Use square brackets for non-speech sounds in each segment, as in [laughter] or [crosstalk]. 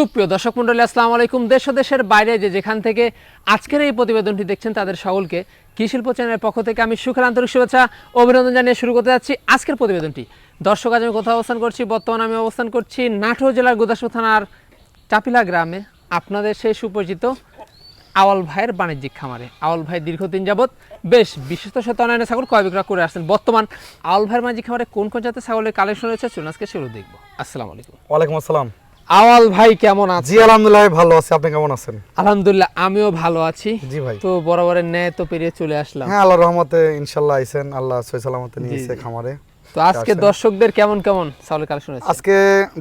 সুপ্রিয় দর্শক মন্ডলী, আসসালামু আলাইকুম। দেশ ও দেশের বাইরে যে যেখান থেকে আজকের এই প্রতিবেদনটি দেখছেন, তাদের সকলকে কৃষি শিল্প চ্যানেলের পক্ষ থেকে আমি সুখের আন্তরিক শুভেচ্ছা, অভিনন্দন জানিয়ে শুরু করতে যাচ্ছি আজকের প্রতিবেদনটি। দর্শক, আজ আমি কোথাও অবস্থান করছি, বর্তমানে আমি অবস্থান করছি নাটোর জেলার গুদাসপুর থানার চাপিলা গ্রামে। আপনাদের সেই সুপরিচিত আওয়াল ভাইয়ের বাণিজ্যিক খামারে। আওয়াল ভাই দীর্ঘদিন যাবৎ বেশ বিশেষত শত অনলাইনে ছাগল ক্রয় বিক্রয় করে আসছেন। বর্তমান আওয়াল ভাইয়ের বাণিজ্যিক খামারে কোন কোন জাতের ছাগলের কালেকশন রয়েছে? চলুন আজকে সেগুলো দেখব। আসসালামু আলাইকুম। ওয়ালাইকুম আসসালাম। আওয়াল ভাই কেমন আছে? জি আলহামদুলিল্লাহ ভালো আছি। আপনি কেমন আছেন? আলহামদুলিল্লাহ আমিও ভালো আছি। জি ভাই। তো বরাবরের ন্যায় তো পেরিয়ে চলে আসলাম। হ্যাঁ আল্লাহর রহমতে ইনশাল্লাহ আইছেন। আল্লাহ সই সালামতে নিয়েছে খামারে তো আজকে দর্শকদের কেমন কেমন চাউলের কালেকশন আছে আজকে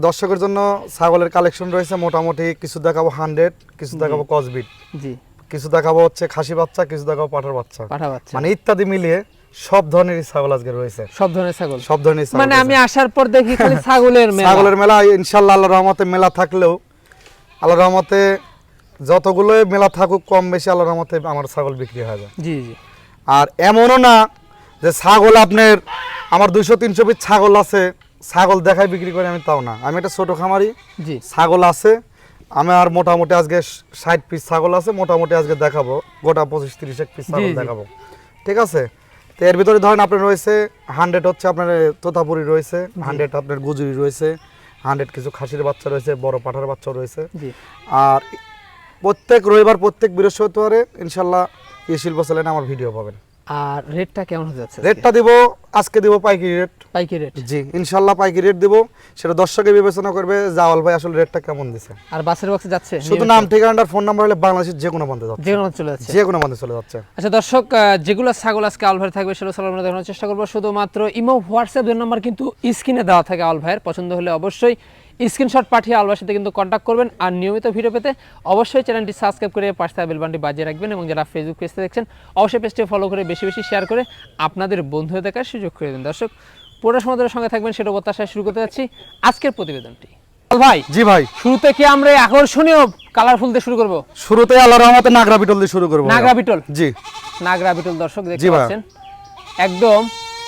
দর্শকের জন্য ছাগলের কালেকশন রয়েছে। মোটামুটি কিছু দেখাবো হান্ড্রেড কিছু দেখাবো কসবিট জি। কিছু দেখাবো হচ্ছে খাসি বাচ্চা কিছু দেখাবো পাঠার বাচ্চা। পাঠা বাচ্চা। মানে ইত্যাদি মিলিয়ে সব ধরনের ছাগল আজকে রয়েছে। সব ধরনের ছাগল? সব ধরনের ছাগল মানে আমি আসার পর দেখি খালি [laughs] ছাগলের মেলা। ছাগলের মেলা ইনশাল্লাহ আল্লাহর রহমতে মেলা থাকলেও আল্লাহর রহমতে যতগুলো মেলা থাকুক কম বেশি আল্লাহর রহমতে আমার ছাগল বিক্রি হয়ে যায়। জি জি। আর এমনও না যে ছাগল আপনার আমার দুইশো তিনশো পিস ছাগল আছে ছাগল দেখায় বিক্রি করে আমি তাও না। আমি একটা ছোট খামারি জি। ছাগল আছে আমি আর মোটামুটি আজকে ষাট পিস ছাগল আছে মোটামুটি আজকে দেখাবো গোটা পঁচিশ তিরিশ এক পিস ছাগল দেখাবো। ঠিক আছে? তো এর ভিতরে ধরেন আপনার রয়েছে হান্ড্রেড হচ্ছে আপনার তোতাপুরি রয়েছে হান্ড্রেড আপনার গুজুরি রয়েছে হান্ড্রেড কিছু খাসির বাচ্চা রয়েছে বড় পাঠার বাচ্চা রয়েছে। আর প্রত্যেক রবিবার প্রত্যেক বৃহস্পতিবারে ইনশাল্লাহ এই শিল্প চ্যানেলে আমার ভিডিও পাবেন। আর রেটটা কেমন হতে যাচ্ছে রেটটা দিব আজকে দিব পাইকারি রেট পাইকি রেট জি ইনশাল্লাহ পাইকারি রেট দিব। সেটা দর্শকে বিবেচনা করবে জাওয়াল ভাই আসলে রেটটা কেমন দিছে। আর বাসের বক্সে যাচ্ছে? শুধু নাম ঠিকানার ফোন নাম্বার হলে বাংলাদেশের যে কোনো বন্ধে যাচ্ছে। যে কোনো চলে যাচ্ছে। যে কোনো বন্ধে চলে যাচ্ছে। আচ্ছা দর্শক যেগুলো ছাগল আজকে আল ভাইয়ের থাকবে সেগুলো ছাগল দেখানোর চেষ্টা করব। শুধুমাত্র ইমো হোয়াটসঅ্যাপ নাম্বার কিন্তু স্ক্রিনে দেওয়া থাকে আল ভাইয়ের। পছন্দ হলে অবশ্যই স্ক্রিনশট পাঠিয়ে আল ভাইয়ের সাথে কিন্তু কন্ট্যাক্ট করবেন। আর নিয়মিত ভিডিও পেতে অবশ্যই চ্যানেলটি সাবস্ক্রাইব করে পাশে থাকা বেলবানটি বাজিয়ে রাখবেন এবং যারা ফেসবুক পেজতে দেখছেন অবশ্যই পেজটি ফলো করে বেশি বেশি শেয়ার করে আপনাদের বন্ধু দেখার সুযোগ করে দিন। দর্শক পুরো সমুদ্রের সঙ্গে থাকবেন সেটা প্রত্যাশায় শুরু করতে যাচ্ছি আজকের প্রতিবেদনটি। ভাই জি ভাই। শুরুতে কি আমরা আকর্ষণীয় কালারফুল দিয়ে শুরু করব? শুরুতে আল্লাহ রহমতে নাগরা বিটল দিয়ে শুরু করব নাগরা বিটল? জি। নাগরা বিটল দর্শক দেখতে পাচ্ছেন। একদম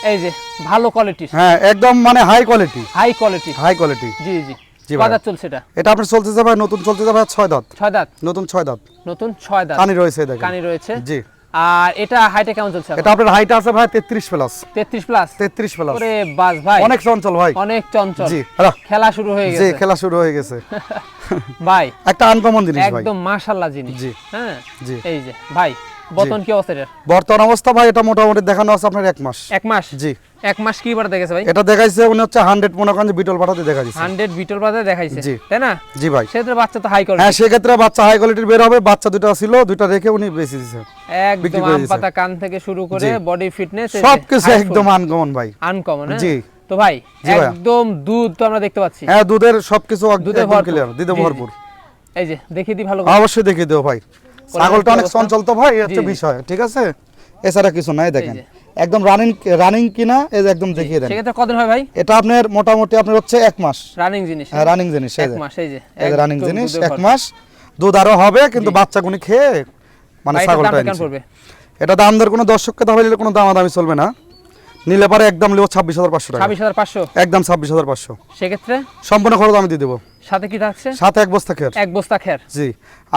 এই যে ভালো কোয়ালিটির হ্যাঁ একদম মানে high quality high quality high quality জি জি। জি বাজার চলছে এটা। এটা আপনার চলতেছে ভাই নতুন চলতেছে ভাই ছয় দাঁত। ছয় দাঁত। নতুন ছয় দাঁত। নতুন ছয় দাঁত। কানি রয়েছে দেখেন। কানি রয়েছে। জি। আর এটা হাইটে কেমন চলছে এটা আপনার হাইট আছে ভাই তেত্রিশ প্লাস তেত্রিশ প্লাস তেত্রিশ প্লাস ওরে বাস ভাই। অনেক চঞ্চল ভাই। অনেক চঞ্চল। জি খেলা শুরু হয়ে জি গেছে। খেলা শুরু হয়ে গেছে। [laughs] ভাই। একটা আনকমন জিনিস ভাই। একদম মাশাল্লাহ জিনিস। জি। হ্যাঁ? জি। এই যে ভাই। বতন কি অবস্থা এটার? বর্তমান অবস্থা ভাই এটা মোটামুটি দেখানো আছে আপনার এক মাস। এক মাস? জি। এক মাস কি বার দেখেছে ভাই? এটা দেখাইছে উনি হচ্ছে হান্ড্রেড মনে করেন বিটল পাঠাতে দেখা দিচ্ছে হান্ড্রেড বিটল বাজার দেখাইছে। তাই না? জি ভাই। সেক্ষেত্রে বাচ্চা তো হাই কোয়ালিটি হ্যাঁ সেক্ষেত্রে বাচ্চা হাই কোয়ালিটির বের হবে বাচ্চা দুটো ছিল দুটো রেখে উনি বিক্রি একদম আম পাতা কান থেকে শুরু করে বডি ফিটনেস সব কিছু একদম আনকমন ভাই। আনকমন জি। তো ভাই একদম দুধ তো আমরা দেখতে পাচ্ছি। হ্যাঁ দুধের সবকিছু দুধে একদম ভরপুর। ভরপুর। এই যে দেখিয়ে দিই ভালো করে। অবশ্যই দেখিয়ে দেবো ভাই। ছাগলটা অনেক চঞ্চল তো ভাই হচ্ছে। বিষয় ঠিক আছে? এছাড়া কিছু নাই দেখেন। একদম রানিং রানিং কিনা এই যে একদম দেখিয়ে দেন। সেক্ষেত্রে কদিন হয় ভাই? এটা আপনার মোটামুটি আপনার হচ্ছে এক মাস। রানিং জিনিস হ্যাঁ রানিং জিনিস এক মাস এই যে। এই রানিং জিনিস এক মাস। দুধ আরও হবে কিন্তু বাচ্চা গুনি খেয়ে মানে ছাগলটা। এটা দাম দর কোনো দর্শককে দাম নিলে কোনো দামাদামি চলবে না। নিলে পরে একদম নেব ছাব্বিশ হাজার পাঁচশো টাকা। ছাব্বিশ হাজার পাঁচশো? একদম ছাব্বিশ হাজার পাঁচশো। সেক্ষেত্রে? সম্পূর্ণ খরচ আমি দিয়ে দেবো। সাথে কি থাকছে? সাথে এক বস্তা খের। এক বস্তা খের। জি।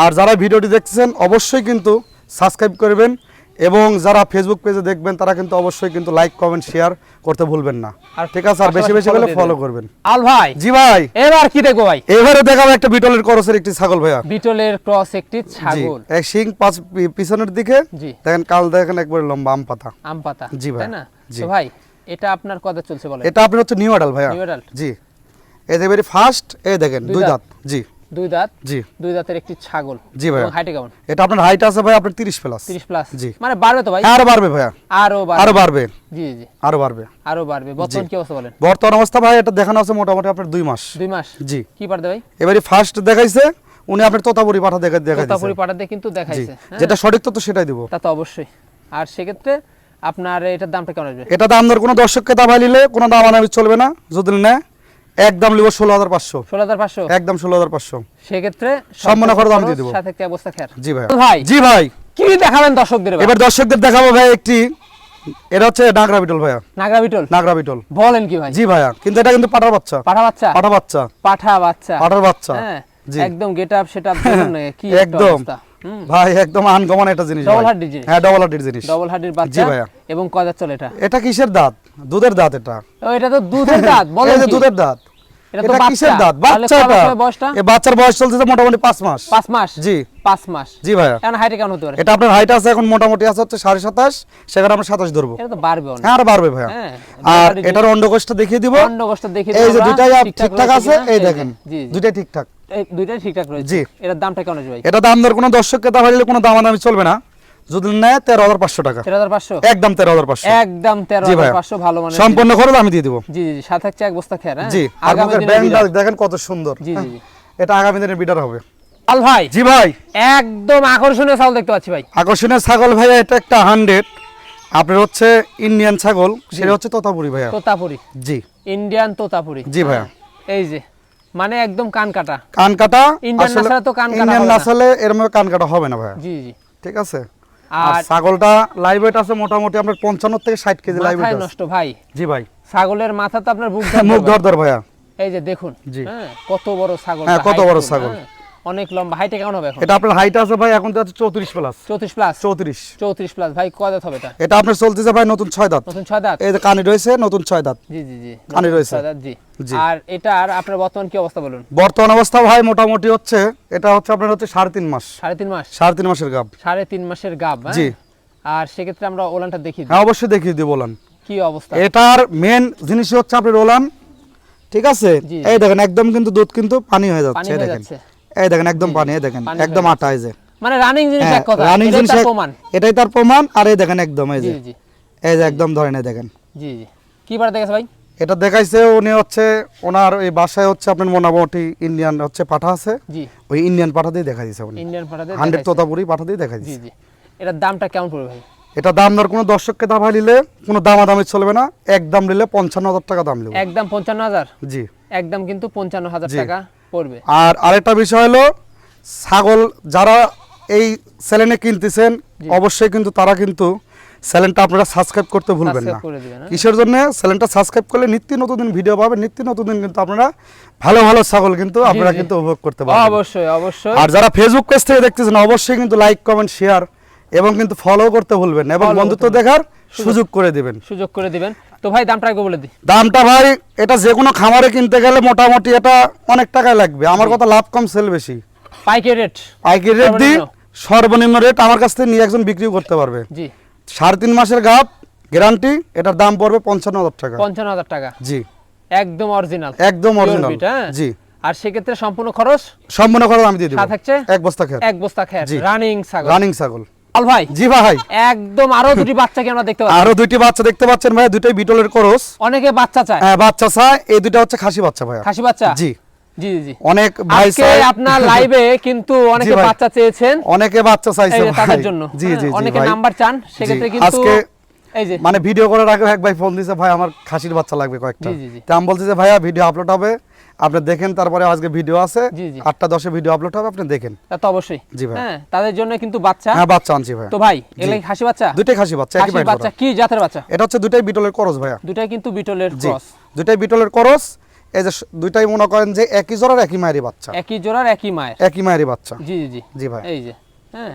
আর যারা ভিডিওটি দেখছেন অবশ্যই কিন্তু সাবস্ক্রাইব করবেন এবং যারা ফেসবুক পেজে দেখবেন তারা কিন্তু অবশ্যই কিন্তু লাইক কমেন্ট শেয়ার করতে ভুলবেন না। আর ঠিক আছে? আর বেশি বেশি করে ফলো করবেন। আল ভাই জি ভাই। এবার কি দেখব ভাই? এবারে দেখাবো একটা বিটলের করসের একটি ছাগল ভাইয়া। বিটলের ক্রস একটি ছাগল। এক শিং পাঁচ পিছনের দিকে দেখেন কাল দেখেন একবার লম্বা আম পাতা। আম পাতা জি ভাই, তাই না? জি। তো ভাই এটা আপনার কত চলছে বলে এটা আপনার হচ্ছে নিউ আডাল ভাইয়া। New adult? জি। যে ভেরি ফার্স্ট এই দেখেন দুই দাঁত? জি। দুই দাঁত জি। দুই দাঁতের একটি ছাগল। জি। হাইটে কেমন? এটা আপনার হাইট আছে ভাই আপনার তিরিশ প্লাস 30 প্লাস জি। মানে বাড়বে তো ভাই? আরও বাড়বে ভাইয়া। আরও আরও বাড়বে। বাড়বে জি জি। আরও বাড়বে। আরও বাড়বে। বর্তমান কি অবস্থা বলেন? বর্তমান অবস্থা ভাই এটা দেখানো আছে মোটামুটি আপনার দুই মাস। দুই মাস? জি। কি পারবে ভাই? এবারে ফার্স্ট দেখাইছে উনি আপনার তোতাপুরি পাঠা দেখা দেখাই তোতাপুরি পাঠাতে কিন্তু দেখাইছে হ্যাঁ? যেটা সঠিক তথ্য সেটাই দিব। তা তো অবশ্যই। আর সেক্ষেত্রে আপনার এটার দামটা কেমন আসবে? এটা দাম দর কোনো দর্শককে দাম নিলে কোনো দাম আনামি চলবে না। যদি নেয় একদম লিব ষোলো হাজার পাঁচশো। ষোলো হাজার পাঁচশো? একদম ষোলো হাজার পাঁচশো। সেক্ষেত্রে সম্পূর্ণ খরচ আমি দিয়ে দেবো। সাথে একটা অবস্থা খেয়ার জি ভাই। ভাই জি ভাই। কি দেখাবেন দর্শকদের এবার? দর্শকদের দেখাবো ভাই একটি এটা হচ্ছে নাগরা বিটল ভাইয়া। নাগরা বিটল? নাগরা বিটল। বলেন কি ভাই। জি ভাইয়া কিন্তু এটা কিন্তু পাঠার বাচ্চা। পাঠা বাচ্চা? পাঠা বাচ্চা। পাঠা বাচ্চা। পাঠার বাচ্চা। হ্যাঁ একদম গেট আপ সেট আপ দেখুন কি একদম ভাই একদম আনকমন একটা জিনিস ডাবল হার্ডের জিনিস। হ্যাঁ ডবল হার্ডের জিনিস ডবল বাচ্চা জি ভাইয়া। এবং কয়দার চলে এটা? এটা কিসের দাঁত? দুধের দাঁত এটা। ও, এটা তো দুধের দাঁত [laughs] এই যে দুধের দাঁত। এটা তো এটা কিসের দাঁত? তাহলে বাচ্চা কয় এটা বছরের বয়সটা? এই বাচ্চার বয়স চলতেছে মোটামুটি পাঁচ মাস। পাঁচ মাস? জি। পাঁচ মাস। জি ভাইয়া। এখন হাইটে কেমন হতে পারে? এটা আপনার হাইট আছে এখন মোটামুটি আছে হচ্ছে সাড়ে সাতাশ সেখানে আমরা সাতাশ ধরবো। এটা তো বাড়বে অনেক। হ্যাঁ আর বাড়বে ভাইয়া। আর এটার অন্ডকোষটা দেখিয়ে দিব। অন্ডকোষটা দেখে এই যে আমরা। দুইটাই ঠিকঠাক আছে এই দেখেন। দুইটাই ঠিকঠাক। রয়েছে। জি। এটার দামটা কেমন ভাই? এটা দাম দর কোনো দর্শককে দাম হলে কোনো দাম দামি চলবে না। যদি নেয় তেরো হাজার পাঁচশো টাকা। তেরো হাজার পাঁচশো? একদম তেরো হাজার পাঁচশো। একদম তেরো হাজার পাঁচশো ভালো মানে সম্পূর্ণ খরচ আমি দিয়ে দিব। জি জি সাথে এক বস্তা খেয়ার হ্যাঁ? জি আর। দেখেন কত সুন্দর জি জি জি। এটা আগামী দিনের বিডার হবে। আল ভাই জি ভাই। একদম আকর্ষণীয় চাউল দেখতে পাচ্ছি ভাই। আকর্ষণীয় ছাগল ভাইয়া এটা একটা হান্ড্রেড। আপনার হচ্ছে ইন্ডিয়ান ছাগল সেটা হচ্ছে তোতাপুরি ভাইয়া। তোতাপুরি। জি। ইন্ডিয়ান তোতাপুরি। জি ভাইয়া। এই যে মানে একদম কান কাটা। কান কাটা ইন্ডিয়ান আসলে- তো কান কাটা ইন্ডিয়ান। নাছালে এরম কান কাটা হবে না ভাইয়া। জি জি। ঠিক আছে? আর ছাগলটা লাইভ ওয়েট আছে মোটামুটি আপনার পঞ্চান্ন থেকে ষাট কেজি লাইভ ওয়েট নষ্ট ভাই। জি ভাই। ছাগলের মাথা তো আপনার বুক মুখ ধর ধর ভাইয়া। এই যে দেখুন জি। হ্যাঁ কত বড় ছাগল হ্যাঁ, কত বড় ছাগল। অনেক লম্বা। হাইটে কেমন হবে এখন? এটা আপনার হাইট আছে ভাই এখন তো আছে চৌত্রিশ প্লাস চৌত্রিশ প্লাস চৌত্রিশ। চৌত্রিশ প্লাস ভাই কয় দাঁত হবে এটা? এটা আপনার চলতেছে ভাই নতুন ছয় দাঁত। নতুন ছয় দাঁত? এই যে কানি রয়েছে নতুন ছয় দাঁত। জি জি জি। কানে রয়েছে। ছয় দাঁত, জি। আর এটার আপনার বর্তমান কি অবস্থা বলুন? বর্তমান অবস্থা ভাই মোটামুটি হচ্ছে এটা হচ্ছে আপনার হচ্ছে সাড়ে তিন মাস। সাড়ে তিন মাস? সাড়ে তিন মাসের গাব সাড়ে তিন মাসের গাব হ্যাঁ? জি। আর সেক্ষেত্রে আমরা ওলানটা দেখি হ্যাঁ অবশ্যই দেখিয়ে দিয়ে বলেন কি অবস্থা? এটার মেন জিনিস হচ্ছে আপনার ওলান ঠিক আছে? এই দেখেন একদম কিন্তু দুধ কিন্তু পানি হয়ে যাচ্ছে দেখেন। যাচ্ছে। এই দেখেন একদম পানি এই দেখেন একদম আটা এই যে। মানে রানিং জিনিস হ্যাঁ, এক কথা এটাই জিনিস প্রমাণ। এটাই তার প্রমাণ আর এই দেখেন একদম এই যে। এই যে একদম ধরেন এই দেখেন। জি জি। কি বার দেখেছে ভাই? এটা দেখাইছে উনি হচ্ছে ওনার এই বাসায় হচ্ছে আপনার মোটামুটি ইন্ডিয়ান হচ্ছে পাঠা আছে। ওই ইন্ডিয়ান পাঠা দিয়ে দেখা দিয়েছে উনি ইন্ডিয়ান পাঠাতে হান্ড্রেড তোতাপুরি পাঠা দিয়ে দেখা দিয়েছে জি। এটার দামটা কেমন পড়বে ভাই? এটা দাম দর কোনো দর্শককে দাম নিলে কোনো দামাদামি চলবে না। একদম নিলে পঞ্চান্ন হাজার টাকা দাম নেবে। একদম পঞ্চান্ন হাজার? জি। একদম কিন্তু পঞ্চান্ন হাজার টাকা। পড়বে। আর আরেকটা বিষয় হলো ছাগল যারা এই চ্যানেলে কিনতেছেন অবশ্যই কিন্তু তারা কিন্তু চ্যানেলটা আপনারা সাবস্ক্রাইব করতে ভুলবেন না। হ্যাঁ? কিসের জন্য? চ্যানেলটা সাবস্ক্রাইব করলে নিত্য নতুন দিন ভিডিও পাবেন নিত্য নতুন দিন কিন্তু আপনারা ভালো ভালো ছাগল কিন্তু আপনারা কিন্তু উপভোগ করতে পারবেন। অবশ্যই অবশ্যই। আর যারা ফেসবুক পেজ থেকে দেখতেছেন অবশ্যই কিন্তু লাইক কমেন্ট শেয়ার এবং কিন্তু ফলো করতে ভুলবেন এবং বন্ধুত্ব দেখার সুযোগ করে দিবেন। সুযোগ করে দিবেন। তো ভাই দামটা আগে বলে দিই। দামটা ভাই এটা যে কোনো খামারে কিনতে গেলে মোটামুটি এটা অনেক টাকায় লাগবে। আমার কথা লাভ কম সেল বেশি। পাইকারি রেট পাইকারি রেট দিই সর্বনিম্ন? রেট আমার কাছ থেকে নিয়ে একজন বিক্রিও করতে পারবে। জি। সাড়ে তিন মাসের গাপ গ্যারান্টি এটার দাম পড়বে পঞ্চান্ন হাজার টাকা। পঞ্চান্ন হাজার টাকা। জি। একদম অরিজিনাল একদম অরিজিনাল হ্যাঁ? জি। আর সেক্ষেত্রে সম্পূর্ণ খরচ? সম্পূর্ণ খরচ আমি দিয়ে দেবো। থাকছে এক বস্তা খেয়ে এক বস্তা খেয়ার জি। রানিং ছাগল। রানিং ছাগল। আল ভাই? জি ভাই। একদম আরও দুটি বাচ্চাকে আমরা দেখতে পাচ্ছি। আরও দুইটি বাচ্চা দেখতে পাচ্ছেন ভাই দুইটাই বিটলের করস। অনেকে বাচ্চা চায়। হ্যাঁ বাচ্চা চায় এই দুইটা হচ্ছে খাসি বাচ্চা ভাইয়া। খাসি বাচ্চা? জি। জি জি জি। অনেক ভাই আপনার লাইভে কিন্তু অনেকে বাচ্চা চেয়েছেন। অনেকে বাচ্চা চাইছে তাদের জন্য। জি হ্যাঁ, জি জি অনেকে নাম্বার চান সেক্ষেত্রে কিন্তু আজকে মানে ভিডিও করার আগে এক ভাই ফোন দিয়েছে ভাই আমার খাসির বাচ্চা লাগবে কয়েকটা। তা আমি বলছি যে ভাইয়া ভিডিও আপলোড হবে। আপনি দেখেন তারপরে আজকে ভিডিও আছে। আটটা দশে ভিডিও আপলোড হবে আপনি দেখেন। তা অবশ্যই। জি ভাই। হ্যাঁ তাদের জন্য কিন্তু বাচ্চা। হ্যাঁ বাচ্চা আনছি ভাই। তো ভাই এগুলা খাসি বাচ্চা? দুইটাই খাসি বাচ্চা একই ভাই বাচ্চা কি জাতের বাচ্চা? এটা হচ্ছে দুইটাই বিটলের করস ভাইয়া। দুটাই কিন্তু বিটলের ক্রস। দুইটাই বিটলের করস। এই যে দুইটাই মনে করেন যে একই জোড়ার একই মায়েরই বাচ্চা। একই জোড়ার একই মায়ের। একই মায়েরই বাচ্চা। জি জি জি। জি ভাই। এই যে হ্যাঁ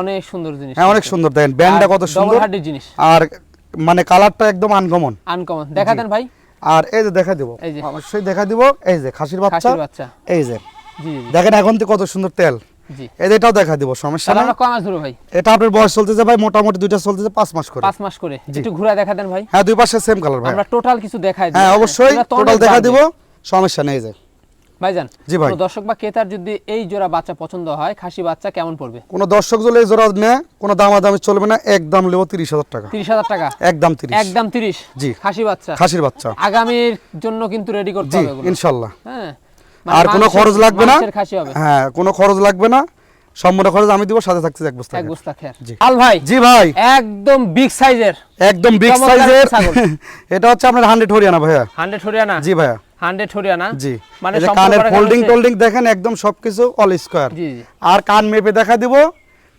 অনেক সুন্দর জিনিস। হ্যাঁ অনেক সুন্দর দেখেন ব্যান্ডটা কত সুন্দর। জিনিস। আর মানে কালারটা একদম আনকমন। আনকমন। দেখা দেন ভাই। আর এই যে দেখা দিব অবশ্যই দেখা দিব। এই যে খাসির বাচ্চা এই যে। দেখেন এখন তো কত সুন্দর তেল। এটাও দেখা দিব সমস্যা না ভাই? এটা আপনার বয়স চলতেছে ভাই মোটামুটি দুইটা চলতেছে পাঁচ মাস করে। পাঁচ মাস করে। একটু ঘুরা দেখা দেন ভাই। হ্যাঁ দুই পাশে সেম কালার ভাই। আমরা টোটাল কিছু দেখাই হ্যাঁ অবশ্যই টোটাল দেখা। দিব সমস্যা নেই যে। ভাইজান জি ভাই। দর্শক বা ক্রেতার যদি এই জোড়া বাচ্চা পছন্দ হয় খাসি বাচ্চা কেমন পড়বে? কোনো দর্শক যদি এই জোড়া নেয় কোনো দামাদামি চলবে না একদম নেব টাকা। তিরিশ হাজার টাকা? একদম তিরিশ। একদম তিরিশ? জি। খাসি বাচ্চা? খাসির বাচ্চা। আগামীর জন্য কিন্তু রেডি করতে হবে হ্যাঁ। আর কোনো খরচ লাগবে না। হ্যাঁ কোনো খরচ লাগবে না। সম্পূর্ণ খরচ আমি দিব সাথে থাকছে এক বস্তা এক বস্তা খের। জি। আল ভাই জি ভাই। একদম বিগ সাইজের একদম বিগ সাইজের [laughs] এটা হচ্ছে আপনার হান্ড্রেড হরিয়ানা ভাইয়া। হান্ড্রেড হরিয়ানা? জি ভাইয়া। হান্ড্রেড হরিয়ানা। জি। মানে কানের ফোল্ডিং টোল্ডিং দেখেন একদম সবকিছু অল স্কোয়ার জি আর কান মেপে দেখা দিব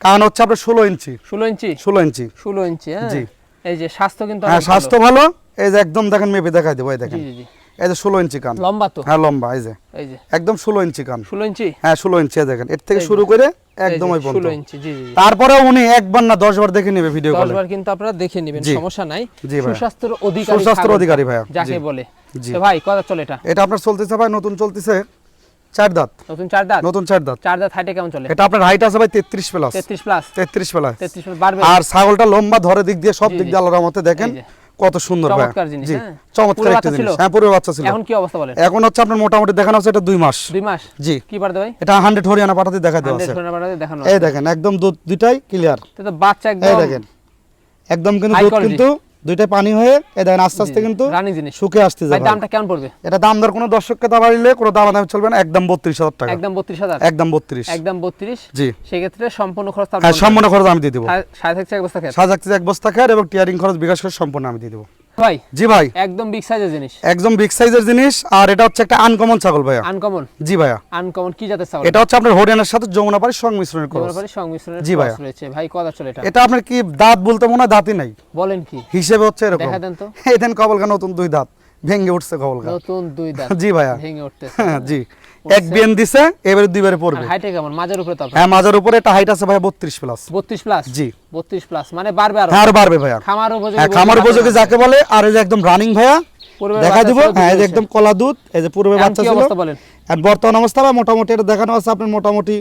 কান হচ্ছে আপনার ষোলো ইঞ্চি। ষোলো ইঞ্চি? ষোলো ইঞ্চি। ষোলো ইঞ্চি হ্যাঁ? জি। এই যে স্বাস্থ্য কিন্তু হ্যাঁ স্বাস্থ্য ভালো। এই যে একদম দেখেন মেপে দিব এই দেখেন। জি জি এই যে ষোলো ইঞ্চি কান। লম্বা তো? হ্যাঁ লম্বা এই যে। এই যে। একদম ষোলো ইঞ্চি কান। ষোলো ইঞ্চি? হ্যাঁ ষোলো ইঞ্চি দেখেন। এর থেকে শুরু করে একদম ওই পর্যন্ত। ষোলো ইঞ্চি জি জি তারপরে উনি একবার না দশ বার দেখে নেবে ভিডিও কলে বার কিন্তু আপনারা দেখে নেবেন সমস্যা নাই। সুস্বাস্থ্যের অধিকারী সুস্বাস্থ্যের অধিকারী ভাইয়া, যাকে বলে। তো ভাই চলে এটা? এটা আপনার চলতেছে ভাই নতুন চলতেছে চার দাঁত। নতুন চার দাঁত? নতুন চার দাঁত। চার দাঁত হাইটে কেমন চলে? এটা আপনার হাইট আছে ভাই তেত্রিশ প্লাস তেত্রিশ প্লাস তেত্রিশ প্লাস তেত্রিশ প্লাস বাড়বে? আর ছাগলটা লম্বা ধরে দিক দিয়ে সব দিক দিয়ে আল্লাহর রহমতে দেখেন কত সুন্দর ভাই। চমৎকার জিনিস, হ্যাঁ। চমৎকার একটা জিনিস। হ্যাঁ পূর্বে বাচ্চা ছিল। এখন কি অবস্থা বলে এখন হচ্ছে আপনার মোটামুটি দেখানো আছে এটা দুই মাস। দুই মাস? জি। কি পারবে ভাই? এটা হান্ড্রেড হরিয়ানা পাঠাতে দেখা দেওয়া আছে। সোনা পাঠাতে দেখানো এই দেখেন একদম দুধ দুইটাই ক্লিয়ার তো বাচ্চা এই দেখেন একদম কিন্তু দুধ কিন্তু দুইটাই পানি হয়ে এ দেখেন আস্তে আস্তে কিন্তু রানি জিনিস। শুকে আসতে যাবে দামটা কেমন পড়বে? এটা দাম দর কোনো দর্শককে দাম দিলে কোনো দাম দাম চলবে না একদম বত্রিশ হাজার টাকা। একদম বত্রিশ হাজার? একদম বত্রিশ। একদম বত্রিশ। জি। সেক্ষেত্রে সম্পূর্ণ খরচ হ্যাঁ সম্পূর্ণ খরচ আমি দিয়ে দেবো। সাড়ে থাকছে এক বস্তা খেত সাজাকতে এক বস্তা খায় এবং টিয়ারিং খরচ বিকাশ করে সম্পূর্ণ আমি দিয়ে দেবো। ভাই জি ভাই। একদম বিগ সাইজের জিনিস। একদম বিগ সাইজের জিনিস আর এটা হচ্ছে একটা আনকমন ছাগল ভাইয়া। আনকমন জি ভাইয়া। আনকমন কি জাতের ছাগল? এটা হচ্ছে আপনার হরিয়ানার সাথে যমুনা পাড়ির সংমিশ্রণের ক্রস সংমিশ্রণের জি ভাইয়া। রয়েছে। ভাই কত চলে এটা। এটা আপনার কি দাঁত বলতে মনে হয় দাঁতই নাই। বলেন কি? হিসেবে হচ্ছে এরকম। দেখা দেন তো। [laughs] এই দেন কবলকা নতুন দুই দাঁত। ভেঙে উঠছে কবলকা নতুন দুই দাঁত জি ভাইয়া। ভেঙে উঠতেছে। হ্যাঁ, জি। এক বিএন দিছে এবারে দুইবারে পড়বে। হাইটে কেমন? মাঝের উপরে তো হ্যাঁ মাজার উপরে এটা হাইট আছে ভাইয়া বত্রিশ প্লাস বত্রিশ প্লাস জি। বত্রিশ প্লাস মানে বাড়বে আরও। হ্যাঁ আর বাড়বে ভাইয়া। খামার উপযোগী হ্যাঁ খামার উপযোগী যাকে বলে আর এই যে একদম রানিং ভাইয়া দেখা দিব। হ্যাঁ এই যে একদম কলা দুধ এই যে পূর্বে বাচ্চা ছিল। বর্তমান অবস্থা মোটামুটি এটা দেখানো আছে আপনার মোটামুটি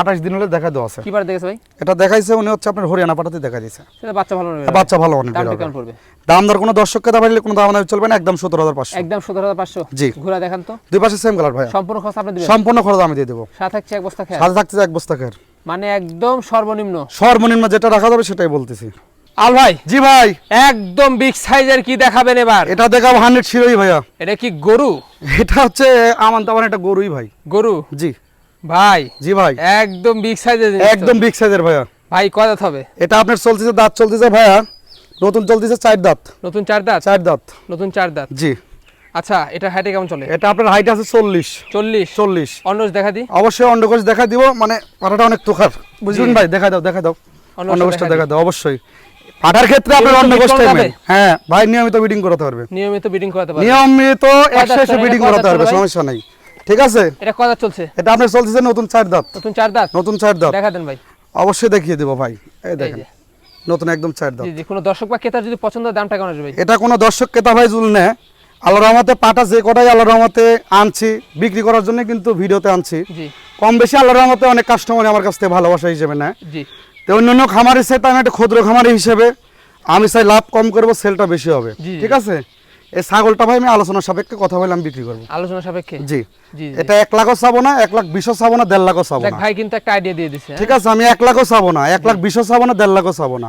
আঠাশ দিন হলে দেখা দেওয়া আছে। কি বার দেখেছে ভাই? এটা দেখাইছে উনি হচ্ছে আপনার হরিয়ানা পাঠাতে দেখা দিয়েছে। সেটা বাচ্চা ভালো নেবে। বাচ্চা ভালো অনেক হবে। কেমন পড়বে? দাম দর কোনো দর্শককে দাম বাড়লে কোনো দাম দাম চলবে না একদম সতেরো হাজার পাঁচশো। একদম সতেরো হাজার পাঁচশো? জি। ঘোরা দেখান তো। দুই পাশে সেম কালার ভাইয়া। সম্পূর্ণ খরচ আপনি দিবেন? সম্পূর্ণ খরচ আমি দিয়ে দেবো। সাথে থাকছে এক বস্তা খেয়াল সাথে থাকতে এক বস্তা খের। মানে একদম সর্বনিম্ন। সর্বনিম্ন যেটা রাখা যাবে সেটাই বলতেছি। আল ভাই। জি ভাই। একদম বিগ সাইজের কি দেখাবেন এবার? এটা দেখাবো হান্ড্রেড শিরোই ভাইয়া। এটা কি গরু? এটা হচ্ছে আমার তো এটা গরুই ভাই। গরু? জি। ভাই জি ভাই। একদম বিগ সাইজের একদম বিগ সাইজের ভাইয়া। ভাই কয় দাঁত হবে? এটা আপনার চলতেছে দাঁত চলতেছে ভাইয়া। নতুন চলতেছে চার দাঁত। নতুন চার দাঁত? চার দাঁত। নতুন চার দাঁত? জি। আচ্ছা এটা হাইটে কেমন চলে? এটা আপনার হাইট আছে চল্লিশ। চল্লিশ? চল্লিশ। অন্য দেখা দি। অবশ্যই অন্ডকোষ দেখা দিব মানে পাঠাটা অনেক তোখার। বুঝলেন ভাই? দেখা দাও দেখা দাও। অন্ডকোষটা অন্ডকোষটা দেখা দাও অবশ্যই। পাঠার ক্ষেত্রে আপনার মেন হ্যাঁ ভাই নিয়মিত বিডিং করাতে পারবে। নিয়মিত বিডিং করাতে পারবে। নিয়মিত একশো একশো বিডিং করাতে পারবে সমস্যা নাই। ঠিক আছে? এটা দাঁত চলছে? এটা আপনার চলতেছে নতুন চার দাঁত। নতুন চার দাঁত? নতুন চার দাঁত। দেখা দেন ভাই। অবশ্যই দেখিয়ে দেবো ভাই। এই দেখেন নতুন একদম চার দাঁত। জি জি কোনো দর্শক বা ক্রেতার যদি পছন্দ দামটা কেমন আসবে ভাই? এটা কোনো দর্শক ক্রেতা ভাই জুল নেয়। আল্লাহ রহমতে পাটা যে কটাই আল্লাহ রহমতে আনছি বিক্রি করার জন্য কিন্তু ভিডিওতে আনছি। জি। কম বেশি আল্লাহ রহমতে অনেক কাস্টমার আমার কাছ থেকে ভালোবাসা হিসেবে নেয়। জি। তো অন্য অন্য খামারের সাথে আমি একটা ক্ষুদ্র খামারি হিসেবে। আমি চাই লাভ কম করব সেলটা বেশি হবে। ঠিক আছে? এই ছাগলটা ভাই আমি আলোচনা সাপেক্ষে কথা বলে আমি বিক্রি করব। আলোচনা সাপেক্ষে? জি। এটা এক লাখও চাবো না এক লাখ বিশও চাবো না দেড় লাখও চাবো না। ভাই কিন্তু একটা আইডিয়া দিয়ে দিছে হ্যাঁ? ঠিক আছে আমি এক লাখও চাবো না এক লাখ বিশও চাবো না দেড় লাখও চাবো না।